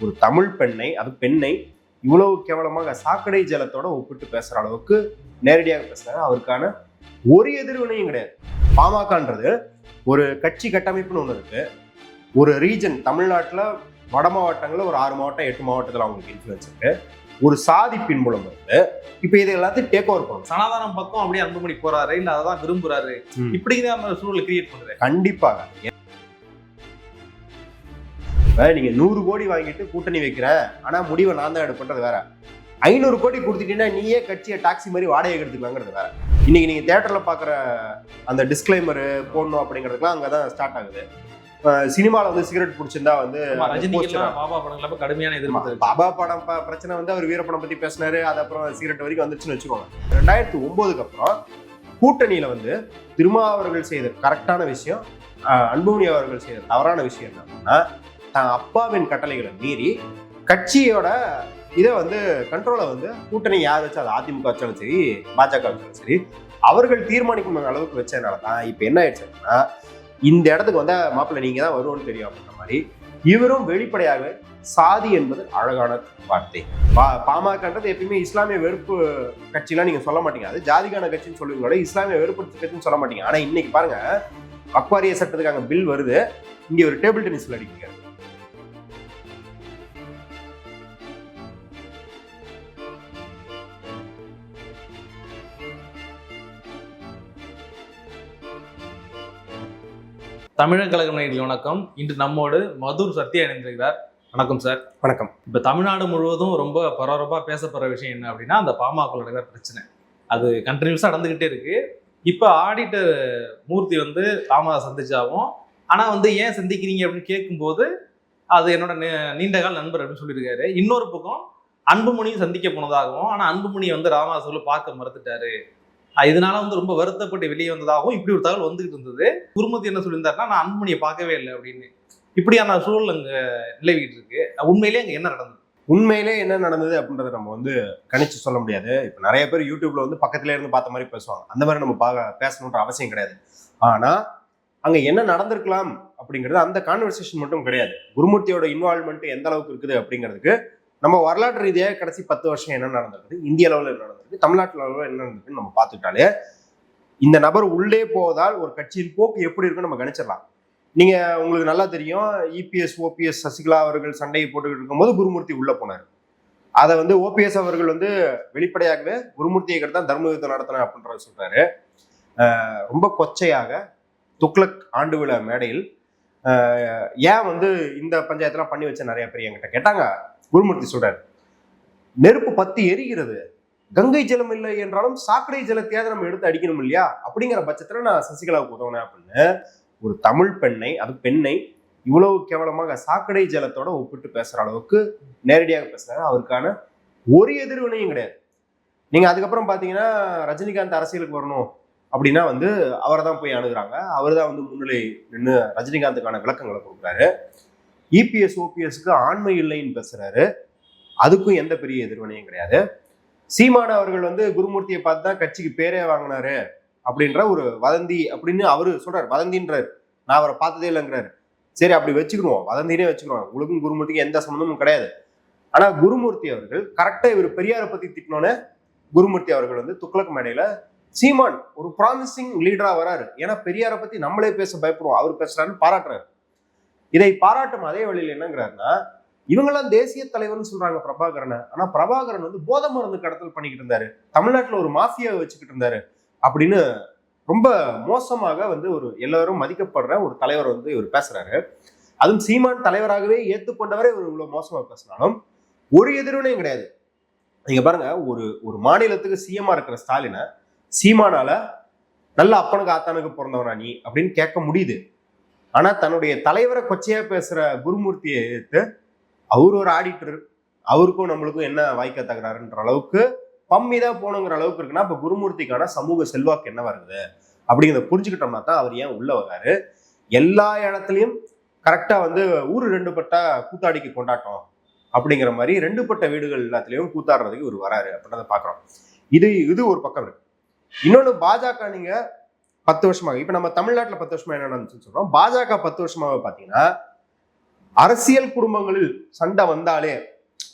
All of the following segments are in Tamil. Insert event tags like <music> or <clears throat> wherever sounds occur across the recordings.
ஒரு தமிழ் பெண்ணை அது பெண்ணை இவ்வளவு கேவலமாக சாக்கடை ஜலத்தோட ஒப்பிட்டு பேசுற அளவுக்கு நேரடியாக பேசுறாரு அவருக்கான ஒரு எதிர்வினையும் கிடையாது. பாமகன்றது ஒரு கட்சி கட்டமைப்புன்னு ஒன்று இருக்கு. ஒரு ரீஜன் தமிழ்நாட்டில் வட மாவட்டங்களில் ஒரு ஆறு மாவட்டம் எட்டு மாவட்டத்தில் அவங்களுக்கு இன்ஃப்ளூயன்ஸ் இருக்கு. ஒரு சாதி பின்புலம் இருக்கு. இப்போ இதை எல்லாத்தையும் டேக் ஓவர் பண்ணணும். சனாதனம் பக்கம் அப்படியே அன்புமணி போறாரு இல்ல அதான் விரும்புறாரு. இப்படிதான் சூழலை கிரியேட் பண்றாரு கண்டிப்பாக. இப்ப நீங்க நூறு கோடி வாங்கிட்டு கூட்டணி வைக்கிறேன் ஆனா முடிவை நான் தான் எடுப்பேன்றது வேற. ஐநூறு கோடி கொடுத்துட்டீங்கன்னா நீயே கட்சியை டாக்ஸி மாதிரி வாடகை எடுத்துக்கலாங்கிறது வேற. இன்னைக்கு நீங்க தியேட்டர்ல பாக்குற அந்த டிஸ்க்ளைமர் போடணும் அப்படிங்கிறதுக்குலாம் அங்கதான் ஸ்டார்ட் ஆகுது. சினிமாவில் வந்து சிகரெட் பிடிச்சிருந்தா வந்து பாபா படங்கள கடுமையான எதிர்ப்பு. பாபா படம் பிரச்சனை வந்து அவர் வீரப்படம் பத்தி பேசினாரு அது அப்புறம் சிகரெட் வரைக்கும் வந்துச்சுன்னு வச்சுக்கோங்க. ரெண்டாயிரத்தி ஒன்பதுக்கு அப்புறம் கூட்டணியில வந்து திருமா அவர்கள் செய்த கரெக்டான விஷயம் அன்புமணி அவர்கள் செய்த தவறான விஷயம் என்னன்னா தான் அப்பாவின் கட்டளைகளை மீறி கட்சியோட இதை வந்து கண்ட்ரோலை வந்து கூட்டணி யார் வச்சு அது அதிமுக வச்சாலும் சரி பாஜக வச்சாலும் சரி அவர்கள் தீர்மானிக்கும் அளவுக்கு வச்சதுனால தான் இப்போ என்ன ஆயிடுச்சுன்னா இந்த இடத்துக்கு வந்தால் மாப்பிள்ளை நீங்கள் தான் வருவோம்னு தெரியும் அப்படின்ற மாதிரி இவரும் வெளிப்படையாக சாதி என்பது அழகான வார்த்தை. பா பாமகன்றது எப்பயுமே இஸ்லாமிய வெறுப்பு கட்சிலாம் நீங்கள் சொல்ல மாட்டீங்க. அது ஜாதிகான கட்சின்னு சொல்லுவீங்களோட இஸ்லாமிய வெறுப்பு கட்சின்னு சொல்ல மாட்டீங்க. ஆனால் இன்னைக்கு பாருங்க அக்வாரிய சட்டத்துக்கு அங்கே பில் வருது. இங்கே ஒரு டேபிள் டென்னிஸ் விளையாடிக்கிறாரு தமிழக கழகம் நேயர்களே வணக்கம். இன்று நம்மோடு மதுர் சத்யா இணைந்திருக்கிறார். வணக்கம் சார். வணக்கம். இப்ப தமிழ்நாடு முழுவதும் ரொம்ப பரபரப்பா பேசப்படுற விஷயம் என்ன அப்படின்னா அந்த பாமக நடக்கிற பிரச்சனை. அது கண்டினியூஸா நடந்துகிட்டே இருக்கு. இப்ப ஆடிட்டர் மூர்த்தி வந்து ராமதா சந்திச்சாவும் ஆனா வந்து ஏன் சந்திக்கிறீங்க அப்படின்னு கேட்கும்போது அது என்னோட நீண்ட கால நண்பர் அப்படின்னு சொல்லியிருக்காரு. இன்னொரு பக்கம் அன்புமணியும் சந்திக்க போனதாகவும் ஆனா அன்புமணி வந்து ராமதாசுல பார்க்க மறுத்துட்டாரு. இதனால வந்து ரொம்ப வருத்தப்பட்டு வெளியே வந்ததாகவும் இப்படி ஒரு தகவல் வந்துகிட்டு இருந்தது. குருமூர்த்தி என்ன சொல்லியிருந்தாருன்னா நான் அன்புமணியை பார்க்கவே இல்லை அப்படின்னு. இப்படியான சூழல் அங்கே நிலவிட்டு இருக்கு. உண்மையிலேயே அங்கே என்ன நடந்தது? உண்மையிலே என்ன நடந்தது அப்படின்றத நம்ம வந்து கணிச்சு சொல்ல முடியாது. இப்போ நிறைய பேர் யூடியூப்ல வந்து பக்கத்துல இருந்து பார்த்த மாதிரி பேசுவாங்க. அந்த மாதிரி நம்ம பார்க்க பேசணுன்ற அவசியம் கிடையாது. ஆனா அங்க என்ன நடந்திருக்கலாம் அப்படிங்கிறது அந்த கான்வர்சேஷன் மட்டும் கிடையாது. குருமூர்த்தியோட இன்வால்மெண்ட் எந்த அளவுக்கு இருக்குது அப்படிங்கிறதுக்கு நம்ம வரலாற்று ரீதியாக கடைசி பத்து வருஷம் என்ன நடந்திருக்கு? இந்திய அளவில் என்ன நடந்திருக்கு? தமிழ்நாட்டு அளவில் என்ன நடந்திருக்குன்னு நம்ம பார்த்துக்கிட்டாலே இந்த நபர் உள்ளே போவதால் ஒரு கட்சியின் போக்கு எப்படி இருக்குன்னு நம்ம கணிச்சிடலாம். நீங்க உங்களுக்கு நல்லா தெரியும் இபிஎஸ் ஓபிஎஸ் சசிகலா அவர்கள் சண்டையை போட்டுக்கிட்டு இருக்கும்போது குருமூர்த்தி உள்ள போனார். அதை வந்து ஓபிஎஸ் அவர்கள் வந்து வெளிப்படையாகவே குருமூர்த்தியை தான் தர்ம யுத்தம் நடத்தின அப்படின்றத சொல்றாரு. ரொம்ப கொச்சையாக துக்ளக் ஆண்டு விழா மேடையில் ஏன் வந்து இந்த பஞ்சாயத்துலாம் பண்ணி வச்ச நிறைய பேர் என்கிட்ட கேட்டாங்க. குருமூர்த்தி சொல்றாரு நெருப்பு பத்தி எரிகிறது. கங்கை ஜலம் இல்லை என்றாலும் சாக்கடை ஜலத்தையாவது நம்ம எடுத்து அடிக்கணும் இல்லையா? அப்படிங்கிற பட்சத்துல நான் சசிகலாவுக்கு உதவுனேன் அப்படின்னு ஒரு தமிழ் பெண்ணை அது பெண்ணை இவ்வளவு கேவலமாக சாக்கடை ஜலத்தோட ஒப்பிட்டு பேசுற அளவுக்கு நேரடியாக பேசுறாரு அவருக்கான ஒரு எதிர்வினையும் கிடையாது. நீங்க அதுக்கப்புறம் பாத்தீங்கன்னா ரஜினிகாந்த் அரசியலுக்கு வரணும் அப்படின்னா வந்து அவரை தான் போய் அணுகுறாங்க. அவர் தான் வந்து முன்னிலை நின்று ரஜினிகாந்துக்கான விளக்கங்களை கொடுக்குறாரு. இபிஎஸ் ஓபிஎஸ்க்கு ஆண்மை இல்லைன்னு பேசுறாரு. அதுக்கும் எந்த பெரிய எதிர்வினையும் கிடையாது. சீமான அவர்கள் வந்து குருமூர்த்தியை பார்த்து தான் கட்சிக்கு பேரே வாங்கினாரு அப்படின்ற ஒரு வதந்தி அப்படின்னு அவரு சொல்றாரு. வதந்தின்றாரு. நான் அவரை பார்த்ததே இல்லைங்கிறாரு. சரி அப்படி வச்சுக்கிடுவோம். வதந்தினே வச்சுக்கிறோம் உங்களுக்கும் குருமூர்த்திக்கும் எந்த சம்மந்தமும் கிடையாது. ஆனா குருமூர்த்தி அவர்கள் கரெக்டா இவர் பெரியாரை பத்தி திட்டினோன்னே குருமூர்த்தி அவர்கள் வந்து துக்ளக் மேடையில சீமான் ஒரு ப்ராமிசிங் லீடரா வராரு. ஏன்னா பெரியாரை பத்தி நம்மளே பேச பயப்படுவோம். அவர் பேசுறாருன்னு பாராட்டுறாரு. இதை பாராட்டும் அதே வழியில் என்னங்கிறாருன்னா இவங்கெல்லாம் தேசிய தலைவர்னு சொல்றாங்க பிரபாகரனை. ஆனா பிரபாகரன் வந்து போதை மருந்து கடத்தல் பண்ணிக்கிட்டு இருந்தாரு. தமிழ்நாட்டுல ஒரு மாஃபியாவை வச்சுக்கிட்டு இருந்தாரு. அப்படின்னு ரொம்ப மோசமாக வந்து ஒரு எல்லாரும் மதிக்கப்படுற ஒரு தலைவர் வந்து இவர் பேசுறாரு. அதுவும் சீமான் தலைவராகவே ஏத்துக்கொண்டவரே இவர் இவ்வளவு மோசமா பேசினாலும் ஒரு எதிர்வினையும் கிடையாது. நீங்க பாருங்க ஒரு ஒரு மாநிலத்துக்கு சிஎம்மா இருக்கிற ஸ்டாலினை சீமானால நல்ல அப்பனுக்கு ஆத்தானுக்கு பிறந்தவனா நீ? அப்படின்னு கேட்க முடியுது. ஆனா தன்னுடைய தலைவரை கொச்சையா பேசுற குருமூர்த்தியை எடுத்து அவர் ஒரு ஆடிட்டர். அவருக்கும் நம்மளுக்கும் என்ன வாய்க்க தகுறாருன்ற அளவுக்கு பம்மி தான் போகணுங்கிற அளவுக்கு இருக்குன்னா இப்ப குருமூர்த்திக்கான சமூக செல்வாக்கு என்ன வருது அப்படிங்கிறத புரிஞ்சுக்கிட்டோம்னா தான் அவர் ஏன் உள்ள வராரு எல்லா இடத்துலையும் கரெக்டா வந்து ஊர் ரெண்டு பட்டா கூத்தாடிக்கு கொண்டாட்டம் அப்படிங்கிற மாதிரி ரெண்டு பட்ட வீடுகள் எல்லாத்துலயும் கூத்தாடுறதுக்கு இவர் வராரு அப்படின்றத பாக்குறோம். இது இது ஒரு பக்கம் இருக்கு. இன்னொன்னு பாஜக நீங்க பத்து வருஷமாக இப்ப நம்ம தமிழ்நாட்டில் பத்து வருஷமா என்ன நடந்துச்சுன்னு சொல்றோம். பாஜக பத்து வருஷமாக பாத்தீங்கன்னா அரசியல் குடும்பங்களில் சண்டை வந்தாலே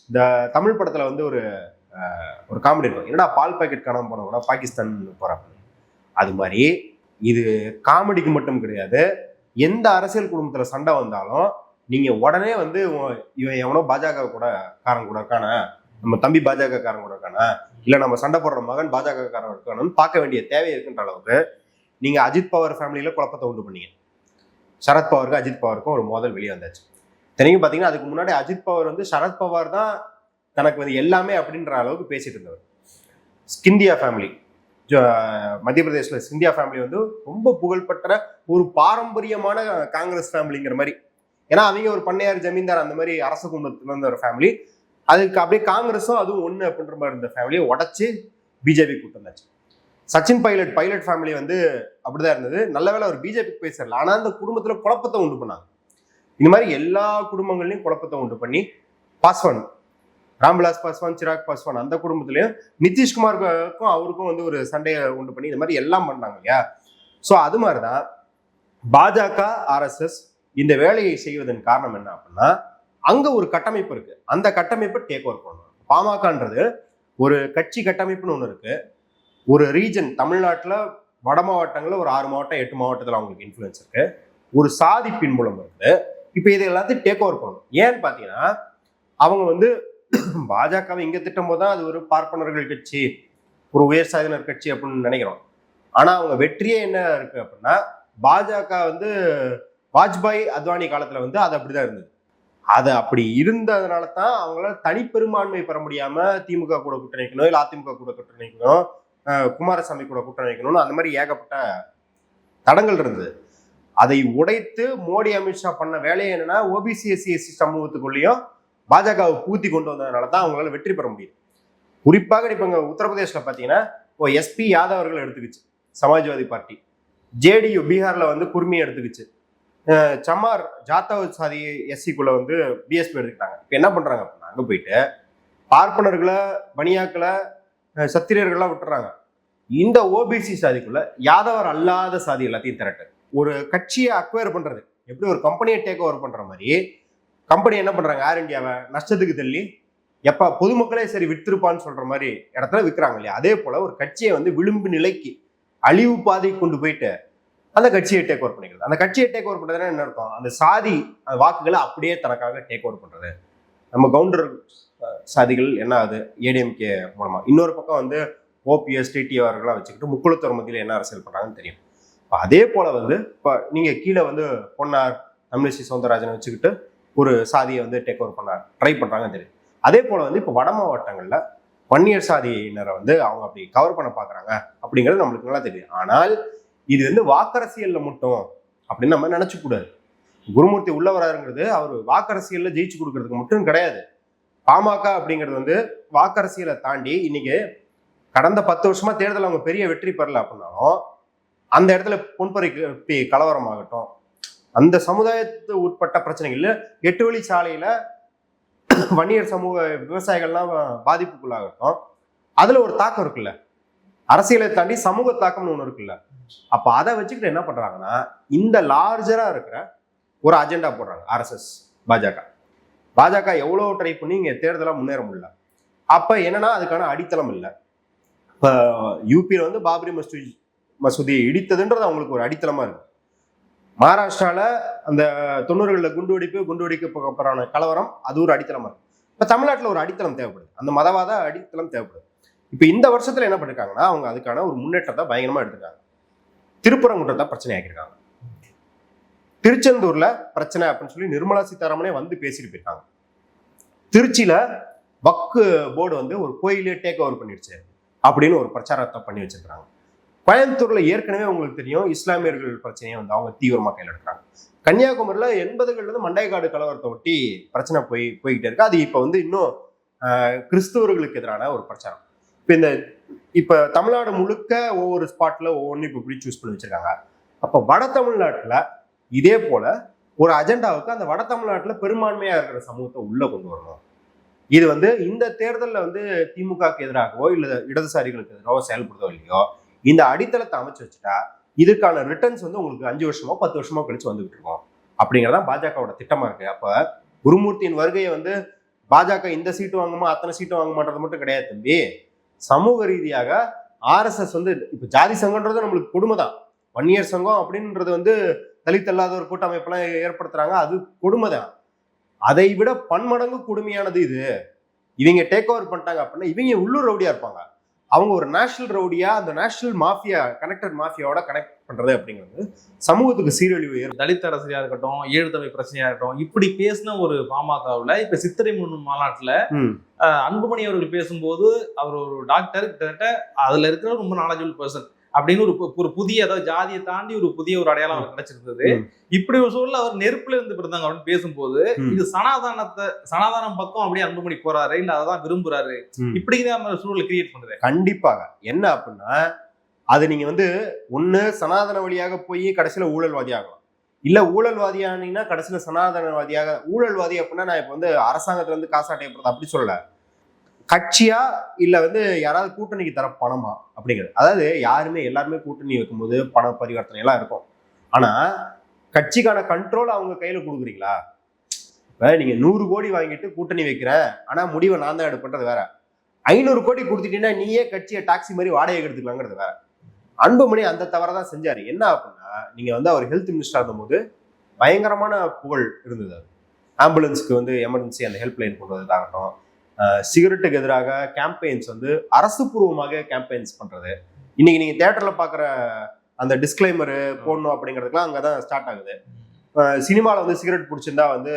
இந்த தமிழ் படத்துல வந்து ஒரு ஒரு காமெடி இருக்கும். என்னடா பால் பாக்கெட் காணாம போன கூட பாகிஸ்தான் போறாங்க. அது மாதிரி இது காமெடிக்கு மட்டும் கிடையாது. எந்த அரசியல் குடும்பத்துல சண்டை வந்தாலும் நீங்க உடனே வந்து இவன் எவனோ பாஜக கூட காரன் கூட இருக்கானா? நம்ம தம்பி பாஜக காரன் கூட இருக்கானா? இல்ல நம்ம சண்டை போடுற மகன் பாஜக காரன் இருக்கானு பார்க்க வேண்டிய தேவை இருக்குன்ற அளவுக்கு நீங்கள் அஜித் பவர் ஃபேமிலியில் குழப்பத்தை உண்டு பண்ணீங்க. சரத் பவருக்கும் அஜித் பவருக்கும் ஒரு மோதல் வெளியே வந்தாச்சு தெரியும் பார்த்தீங்கன்னா அதுக்கு முன்னாடி அஜித் பவர் வந்து சரத் பவார் தான் தனக்கு வந்து எல்லாமே அப்படின்ற அளவுக்கு பேசிட்டு இருந்தவர். ஸ்கிந்தியா ஃபேமிலி. மத்திய பிரதேசில் சிந்தியா ஃபேமிலி வந்து ரொம்ப புகழ்பெற்ற ஒரு பாரம்பரியமான காங்கிரஸ் ஃபேமிலிங்கிற மாதிரி. ஏன்னா அவங்க ஒரு பண்ணையார் ஜமீன்தார் அந்த மாதிரி அரச குடும்பத்தில் இருந்த ஒரு ஃபேமிலி. அதுக்கு அப்படியே காங்கிரஸும் அதுவும் ஒன்று அப்படின்ற மாதிரி இருந்த ஃபேமிலியை உடச்சி பிஜேபி கூட்டம் வந்தாச்சு சச்சின் பைலட் பைலட் ஃபேமிலி வந்து அப்படிதான் இருந்தது. நல்ல வேளை அவர் பிஜேபி போய் சேரல. ஆனால் அந்த குடும்பத்தில் குழப்பத்தை உண்டு பண்ணாங்க. இந்த மாதிரி எல்லா குடும்பங்கள்லையும் குழப்பத்தை உண்டு பண்ணி பாஸ்வான் ராம்விலாஸ் பாஸ்வான் சிராக் பாஸ்வான் அந்த குடும்பத்துலேயும் நிதிஷ்குமாருக்கும் அவருக்கும் வந்து ஒரு சண்டையை உண்டு பண்ணி இந்த மாதிரி எல்லாம் பண்ணாங்க இல்லையா? ஸோ அது மாதிரி தான் பாஜக ஆர்எஸ்எஸ் இந்த வேலையை செய்வதன் காரணம் என்ன அப்படின்னா அங்கே ஒரு கட்டமைப்பு இருக்குது அந்த கட்டமைப்பை டேக் ஓவர் பண்ணணும். பாமகன்றது ஒரு கட்சி கட்டமைப்புன்னு ஒன்று இருக்குது ஒரு ரீஜன் தமிழ்நாட்டில் வட மாவட்டங்களில் ஒரு ஆறு மாவட்டம் எட்டு மாவட்டத்தில் அவங்களுக்கு இன்ஃப்ளூயன்ஸ் இருக்கு. ஒரு சாதி பின்புலம் இருக்கு. இப்போ இது எல்லாத்தையும் டேக் ஓவர் பண்ணணும். ஏன்னு பார்த்தீங்கன்னா அவங்க வந்து <clears throat> பாஜகவை இங்கே திட்டம் போது தான் அது ஒரு பார்ப்பனர்கள் கட்சி ஒரு உயர் சாதியினர் கட்சி அப்படின்னு நினைக்கிறோம். ஆனால் அவங்க வெற்றியே என்ன இருக்கு அப்படின்னா பாஜக வந்து வாஜ்பாய் அத்வானி காலத்தில் வந்து அது அப்படிதான் இருந்தது. அது அப்படி இருந்ததுனால தான் அவங்களால தனிப்பெரும்பான்மை பெற முடியாமல் திமுக கூட கூட்டணி இல்லை அதிமுக கூட கூட்டணி குமாரசாமி கூட கூட்டணி வைக்கணும்னு அந்த மாதிரி ஏகப்பட்ட தடங்கள் இருந்தது. அதை உடைத்து மோடி அமித்ஷா பண்ண வேலையை என்னன்னா ஓபிசி எஸ்சி எஸ்சி சமூகத்துக்குள்ளேயும் பாஜகவை பூத்தி கொண்டு வந்ததுனால தான் அவங்களால வெற்றி பெற முடியும் குறிப்பாக இப்போ இங்கே உத்தரப்பிரதேசில் பார்த்தீங்கன்னா ஓ எஸ்பி யாதவ் அவர்கள் எடுத்துக்கிச்சு. சமாஜ்வாதி பார்ட்டி. ஜேடியு பீகாரில் வந்து குர்மி எடுத்துக்கிச்சு. சமார் ஜாத்தவ் சாதி எஸ்சிக்குள்ள வந்து பிஎஸ்பி எடுத்துக்கிட்டாங்க. இப்போ என்ன பண்ணுறாங்க அப்படின்னா அங்கே போயிட்டு பார்ப்பனர்களை பனியாக்களை சத்திரியர்கள்லாம் விட்டுறாங்க. இந்த ஓபிசி சாதிக்குள்ள யாதவர் அல்லாத சாதி எல்லாத்தையும் திரட்டு. ஒரு கட்சியை அக்வயர் பண்றது. எப்படி ஒரு கம்பெனியை டேக் ஓவர் பண்ற மாதிரி கம்பெனி என்ன பண்றாங்க? ஏர் இந்தியாவை நஷ்டத்துக்கு தள்ளி எப்ப பொதுமக்களே சரி வித்திருப்பான்னு சொல்ற மாதிரி இடத்துல விற்கிறாங்க இல்லையா? அதே போல ஒரு கட்சியை வந்து விளிம்பு நிலைக்கு அழிவு பாதை கொண்டு போயிட்டு அந்த கட்சியை டேக் ஓவர் பண்ணிக்கிறது. அந்த கட்சியை டேக் ஓவர் பண்றதுன்னா என்ன அர்த்தம்? அந்த சாதி அந்த வாக்குகளை அப்படியே தனக்காக டேக் ஓவர் பண்றது. நம்ம கவுண்டர் சாதிகள் என்ன ஆகுது ஏடிஎம்கே மூலமா. இன்னொரு பக்கம் வந்து ஓபிஎஸ் டிடிஆர் அவர்கள்லாம் வச்சுக்கிட்டு முக்குளத்தூர் மத்தியில் என்ன அரசியல் பண்ணுறாங்கன்னு தெரியும். இப்போ அதே போல் வந்து இப்போ நீங்கள் கீழே வந்து பொன்னார் தமிழிசை சவுந்தரராஜனை வச்சுக்கிட்டு ஒரு சாதியை வந்து டேக் ஓவர் பண்ண ட்ரை பண்ணுறாங்கன்னு தெரியும். அதே போல் வந்து இப்போ வட மாவட்டங்களில் வன்னியர் சாதியினரை வந்து அவங்க அப்படி கவர் பண்ண பார்க்குறாங்க அப்படிங்கிறது நம்மளுக்கு நல்லா தெரியும். ஆனால் இது வந்து வாக்கரசியலில் மட்டும் அப்படின்னு நம்ம நினைச்சு குருமூர்த்தி உள்ள வராருங்கிறது அவர் வாக்கரசியலில் ஜெயிச்சு கொடுக்கறதுக்கு மட்டும் கிடையாது. பாமக அப்படிங்கிறது வந்து வாக்கரசியலை தாண்டி இன்னைக்கு கடந்த பத்து வருஷமா தேர்தல் அவங்க பெரிய வெற்றி பெறல அப்படின்னாலும் அந்த இடத்துல பொன்பொறிக்கு கலவரம் ஆகட்டும் அந்த சமுதாயத்து உட்பட்ட பிரச்சனைகள்ல எட்டு வழி சாலையில வன்னியர் சமூக விவசாயிகள்லாம் பாதிப்புக்குள்ளாகட்டும். அதுல ஒரு தாக்கம் இருக்குல்ல. அரசியலை தாண்டி சமூக தாக்கம்னு ஒன்று இருக்குல்ல. அப்ப அதை வச்சுக்கிட்டு என்ன பண்றாங்கன்னா இந்த லார்ஜரா இருக்கிற ஒரு அஜெண்டா போடுறாங்க ஆர்எஸ்எஸ் பாஜக. பாஜக எவ்வளவு ட்ரை பண்ணி இங்க தேர்தலாக முன்னேற முடியல. அப்ப என்னன்னா அதுக்கான அடித்தளம் இல்லை. இப்போ யூபியில் வந்து பாபரி மசூதி மசூதியை இடித்ததுன்றது அவங்களுக்கு ஒரு அடித்தளமாக இருக்கு. மகாராஷ்டிராவில் அந்த தொண்ணூறுகளில் குண்டு வெடிப்பு குண்டு வெடிப்புக்கு கலவரம் அது ஒரு அடித்தளமாக இருக்கும் இப்போ தமிழ்நாட்டில் ஒரு அடித்தளம் தேவைப்படுது. அந்த மதவாத அடித்தளம் தேவைப்படுது. இப்போ இந்த வருஷத்தில் என்ன பண்ணிருக்காங்கன்னா அவங்க அதுக்கான ஒரு முன்னேற்றத்தை பயங்கரமாக எடுத்துருக்காங்க. திருப்பரங்குன்றத்தை பிரச்சனை ஆக்கியிருக்காங்க. திருச்செந்தூரில் பிரச்சனை அப்படின்னு சொல்லி நிர்மலா சீதாராமனே வந்து பேசிட்டு போயிருக்காங்க. திருச்சியில் வக்கு போர்டு வந்து ஒரு கோயிலே டேக் ஓவர் பண்ணிடுச்சு. அப்படின்னு ஒரு பிரச்சாரத்தை பண்ணி வச்சிருக்காங்க கோயம்புத்தூர்ல ஏற்கனவே உங்களுக்கு தெரியும் இஸ்லாமியர்கள் பிரச்சனையை வந்து அவங்க தீவிரமாக கையில் எடுக்கிறாங்க. கன்னியாகுமரியில எண்பதுகள்ல இருந்து மண்டைக்காடு கலவரத்தை ஒட்டி பிரச்சனை போய் போய்கிட்டே இருக்கு. அது இப்போ வந்து இன்னும் கிறிஸ்தவர்களுக்கு எதிரான ஒரு பிரச்சாரம். இப்போ இந்த இப்போ தமிழ்நாடு முழுக்க ஒவ்வொரு ஸ்பாட்ல ஒவ்வொன்றும் இப்போ இப்படி சூஸ் பண்ணி வச்சிருக்காங்க. அப்போ வட தமிழ்நாட்டில் இதே போல ஒரு அஜெண்டாவுக்கு அந்த வட தமிழ்நாட்டில் பெரும்பான்மையாக இருக்கிற சமூகத்தை உள்ளே கொண்டு வரணும். இது வந்து இந்த தேர்தலில் வந்து திமுகக்கு எதிராகவோ இல்லை இடதுசாரிகளுக்கு எதிராகவோ செயல்படுதோ இல்லையோ இந்த அடித்தளத்தை அமைச்சு வச்சுட்டா இதுக்கான ரிட்டர்ன்ஸ் வந்து உங்களுக்கு அஞ்சு வருஷமோ பத்து வருஷமோ கழிச்சு வந்துகிட்டு இருக்கோம். அப்படிங்கிறதா பாஜகவோட திட்டமா இருக்கு. அப்ப குருமூர்த்தியின் வருகையை வந்து பாஜக இந்த சீட்டு வாங்குமா அத்தனை சீட்டு வாங்குமான்றது மட்டும் கிடையாது தம்பி. சமூக ரீதியாக ஆர்எஸ்எஸ் வந்து இப்ப ஜாதி சங்கம்ன்றது நம்மளுக்கு கொடுமை தான் வன்னியர் சங்கம் அப்படின்றது வந்து தலித் அல்லாத ஒரு கூட்டமைப்பெல்லாம் ஏற்படுத்துறாங்க. அது கொடுமை தான் அதை விட பன்மடங்கு கொடுமையானது இது. இவங்க டேக் ஓவர் பண்ணிட்டாங்க அப்படின்னா இவங்க உள்ளூர் ரவுடியா இருப்பாங்க. அவங்க ஒரு நேஷனல் ரவுடியா அந்த நேஷனல் மாஃபியா கனெக்டட் மாஃபியாவோட கனெக்ட் பண்றது அப்படிங்கிறது சமூகத்துக்கு சீரழிவு தலித் அரசியா இருக்கட்டும் ஈழத்தமிழ் பிரச்சனையா இருக்கட்டும் இப்படி பேசின ஒரு பாமகவுல இப்ப சித்திரை முன் மாநாட்டுல அன்புமணி அவர்கள் பேசும்போது அவர் ஒரு டாக்டர் கிட்டத்தட்ட அதுல இருக்கிற ரொம்ப நாலேஜபிள் பர்சன் அப்படின்னு ஒரு ஒரு புதிய அதாவது ஜாதியை தாண்டி ஒரு புதிய ஒரு அடையாளம் அவருக்கு கிடைச்சிருந்தது. இப்படி ஒரு சூழல்ல அவர் நெருப்புல இருந்து பிறந்தாங்க அப்படின்னு பேசும்போது. இது சனாதானத்தை சனாதானம் பக்கம் அப்படியே அன்புமணி போறாரு இல்ல அதான் விரும்புறாரு. நம்ம சூழலை கிரியேட் பண்ணுது. கண்டிப்பாக. என்ன அப்படின்னா அது நீங்க வந்து ஒண்ணு சனாதன வழியாக போய் கடைசியில ஊழல்வாதி ஆகலாம். இல்ல ஊழல்வாதியானீங்கன்னா கடைசியில சனாதனவாதியாக ஊழல்வாதி அப்படின்னா நான் இப்ப வந்து அரசாங்கத்துல இருந்து காசாட்டையப்படுறது அப்படி சொல்லல. கட்சியா இல்ல வந்து யாராவது கூட்டணிக்கு தர பணமா அப்படிங்கிறது. அதாவது யாருமே எல்லாருமே கூட்டணி வைக்கும்போது பண பரிவர்த்தனை எல்லாம் இருக்கும். ஆனா கட்சிக்கான கண்ட்ரோல் அவங்க கையில கொடுக்குறீங்களா? இப்போ நீங்க நூறு கோடி வாங்கிட்டு கூட்டணி வைக்கிறேன் ஆனா முடிவை நான் தான் எடுப்பேன்றது வேற. ஐநூறு கோடி கொடுத்துட்டீங்கன்னா நீயே கட்சியை டாக்ஸி மாதிரி வாடகை எடுத்துக்கலாங்கிறது வேற. அன்புமணி அந்த தவறை தான் செஞ்சாரு. என்ன அப்படின்னா நீங்க வந்து அவர் ஹெல்த் மினிஸ்டர் இருந்தபோது பயங்கரமான புகழ் இருந்தது அது. ஆம்புலன்ஸ்க்கு வந்து எமர்ஜென்சி அந்த ஹெல்ப் லைன் கொண்டு வந்ததாகட்டும் சிகரெட்டுக்கு எதிராக கேம்பெயின்ஸ் வந்து அரசு பூர்வமாக கேம்பெயின்ஸ் பண்றது. இன்னைக்கு நீங்க தியேட்டர்ல பாக்குற அந்த டிஸ்க்ளைமர் போடணும் அப்படிங்கிறதுக்குலாம் அங்கதான் ஸ்டார்ட் ஆகுது. சினிமாவில் வந்து சிகரெட் பிடிச்சிருந்தா வந்து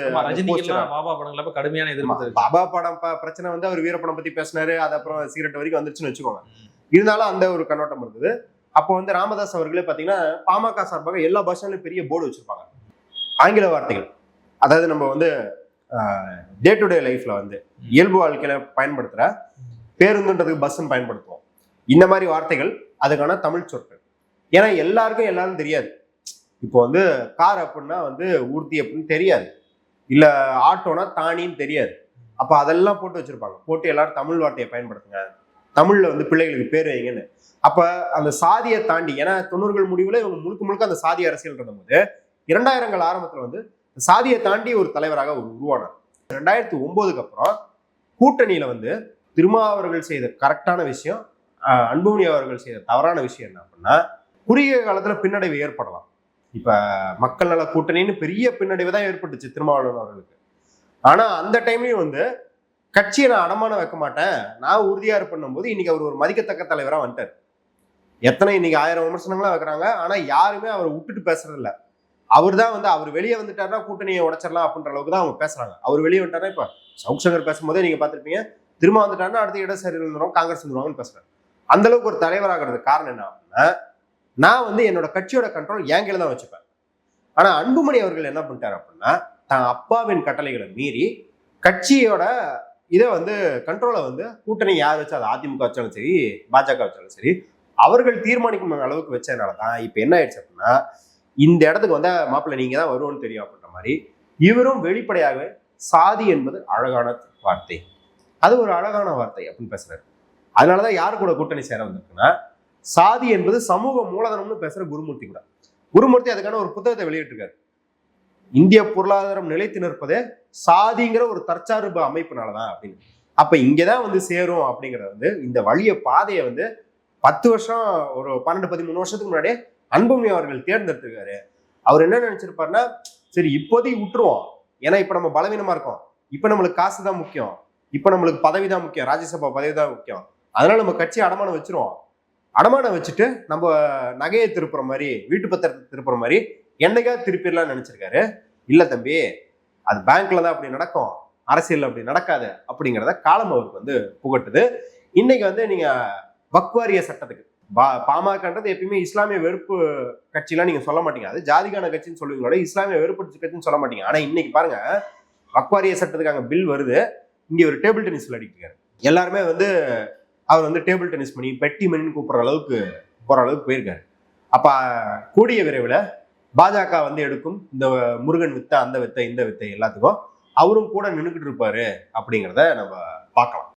பாபா படங்கள கடுமையான எதிர்ப்பு பாபா படம் பிரச்சனை வந்து அவர் வீரப்படம் பத்தி பேசினாரு அது அப்புறம் சிகரெட் வரைக்கும் வந்துருச்சுன்னு வச்சுக்கோங்க. இருந்தாலும் அந்த ஒரு கண்ணோட்டம் இருந்தது. அப்போ வந்து ராமதாஸ் அவர்களே பாத்தீங்கன்னா பாமக சார்பாக எல்லா பஸ்ஸாலையும் பெரிய போர்டு வச்சிருப்பாங்க. ஆங்கில வார்த்தைகள். அதாவது நம்ம வந்து டே டு டே லைஃப்ல வந்து இயல்பு வாழ்க்கையில பயன்படுத்துற பேருந்துன்றதுக்கு பஸ்ன்னு பயன்படுத்துவோம். இந்த மாதிரி வார்த்தைகள் அதுக்கான தமிழ் சொற்கள். ஏன்னா எல்லாருக்கும் எல்லாரும் தெரியாது. இப்போ வந்து கார் அப்படின்னா வந்து ஊர்தி அப்படின்னு தெரியாது. இல்ல ஆட்டோனா தானின்னு தெரியாது. அப்ப அதெல்லாம் போட்டு வச்சிருப்பாங்க. போட்டு எல்லாரும் தமிழ் வார்த்தையை பயன்படுத்துங்க. தமிழ்ல வந்து பிள்ளைகளுக்கு பேர் வைங்கன்னு. அப்ப அந்த சாதியை தாண்டி ஏன்னா தொண்ணூறுகள் முடிவுல இவங்க முழுக்க முழுக்க அந்த சாதி அரசியல் இருந்தபோது இரண்டாயிரங்கள் ஆரம்பத்துல வந்து சாதியை தாண்டி ஒரு தலைவராக அவர் உருவானார். ரெண்டாயிரத்தி ஒன்பதுக்கு அப்புறம் கூட்டணியில வந்து திருமாவர்கள் செய்த கரெக்டான விஷயம் அன்புமணி அவர்கள் செய்த தவறான விஷயம் என்ன அப்படின்னா குறுகிய காலத்துல பின்னடைவு ஏற்படலாம். இப்ப மக்கள் நல கூட்டணின்னு பெரிய பின்னடைவு தான் ஏற்பட்டுச்சு திருமாவளவன் அவர்களுக்கு. ஆனா அந்த டைம்லயும் வந்து கட்சியை நான் அடமானம் வைக்க மாட்டேன். நான் உறுதியா இருப்பண்ணும் போது இன்னைக்கு அவர் ஒரு மதிக்கத்தக்க தலைவரா வந்துட்டார். எத்தனை இன்னைக்கு ஆயிரம் விமர்சனங்களா வைக்கிறாங்க. ஆனா யாருமே அவரை விட்டுட்டு பேசுறது இல்லை அவர் தான் வந்து அவர் வெளியே வந்துட்டார்னா கூட்டணியை உடைச்சிடலாம் அப்படின்ற அளவுக்கு தான் அவங்க பேசுறாங்க. அவர் வெளியே வந்துட்டாருன்னா இப்ப சவுக் சங்கர் பேசும்போதே நீங்க பார்த்துருப்பீங்க திரும்ப வந்துட்டாருன்னா அடுத்த இடசரி இருந்துரும் காங்கிரஸ் வந்துருவாங்கன்னு பேசுறாரு. அந்த அளவுக்கு ஒரு தலைவராகிறது காரணம் என்ன அப்படின்னா நான் வந்து என்னோட கட்சியோட கண்ட்ரோல் என் கையில தான் வச்சுப்பேன். ஆனா அன்புமணி அவர்கள் என்ன பண்ணிட்டார் அப்படின்னா தான் அப்பாவின் கட்டளைகளை மீறி கட்சியோட இதை வந்து கண்ட்ரோலை வந்து கூட்டணி யார் வச்சா அது அதிமுக வச்சாலும் சரி பாஜக வச்சாலும் சரி அவர்கள் தீர்மானிக்கும் அளவுக்கு வச்சதுனால தான் இப்போ என்ன ஆயிடுச்சு அப்படின்னா இந்த இடத்துக்கு வந்தா மாப்பிள்ளை நீங்க தான் வருவோம்னு தெரியும் அப்படின்ற மாதிரி இவரும் வெளிப்படையாகவே சாதி என்பது அழகான வார்த்தை. அது ஒரு அழகான வார்த்தை அப்படின்னு பேசுறாரு. அதனாலதான் யார் கூட கூட்டணி சேர வந்திருக்குன்னா சாதி என்பது சமூக மூலதனம்னு பேசுற குருமூர்த்தி கூட. குருமூர்த்தி அதுக்கான ஒரு புத்தகத்தை வெளியிட்டிருக்காரு. இந்திய பொருளாதாரம் நிலைத்து நிற்பதே சாதிங்கிற ஒரு தற்சார்பு அமைப்புனாலதான் அப்படின்னு. அப்ப இங்கதான் வந்து சேரும் அப்படிங்கறது வந்து இந்த வழிய பாதையை வந்து பத்து வருஷம் ஒரு பன்னெண்டு பதிமூணு வருஷத்துக்கு முன்னாடியே அன்புமணி அவர்கள் தேர்ந்தெடுத்திருக்காரு. அவர் என்ன நினைச்சிருப்பாருன்னா சரி இப்போதைக்கு விட்டுருவோம். ஏன்னா இப்ப நம்ம பலவீனமா இருக்கோம். இப்ப நம்மளுக்கு காசு தான் முக்கியம். இப்ப நம்மளுக்கு பதவி தான் முக்கியம். ராஜ்யசபா பதவி தான் முக்கியம். அதனால நம்ம கட்சி அடமானம் வச்சிருவோம். அடமானம் வச்சுட்டு நம்ம நகையை திருப்புற மாதிரி வீட்டு பத்திரத்தை திருப்புற மாதிரி என்னைக்கா திருப்பிடலாம்னு நினைச்சிருக்காரு. இல்ல தம்பி அது பேங்க்ல தான் அப்படி நடக்கும். அரசியல் அப்படி நடக்காது அப்படிங்கிறத காலம் அவருக்கு வந்து புகட்டுது. இன்னைக்கு வந்து நீங்க வக்வாரிய சட்டத்துக்கு பா- பாமகன்றது எப்பயுமே இஸ்லாமிய வெறுப்பு கட்சிலாம் நீங்க சொல்ல மாட்டீங்க. அது ஜாதிகான கட்சின்னு சொல்லுவீங்களோட இஸ்லாமிய வெறுப்பு கட்சின்னு சொல்ல மாட்டீங்க. ஆனா இன்னைக்கு பாருங்க வக்வாரிய சட்டத்துக்காக பில் வருது. இங்க ஒரு டேபிள் டென்னிஸ் விளையாடிட்டு எல்லாருமே வந்து அவர் வந்து டேபிள் டென்னிஸ் பண்ணி பெட்டி மணின்னு கூப்பிடுற அளவுக்கு போற அளவுக்கு போயிருக்காரு. அப்ப கூடிய விரைவில் பாஜக வந்து எடுக்கும் இந்த முருகன் வித்தை அந்த வித்தை இந்த வித்தை எல்லாத்துக்கும். அவரும் கூட நின்றுக்கிட்டு இருப்பாரு அப்படிங்கிறத நம்ம பார்க்கலாம்.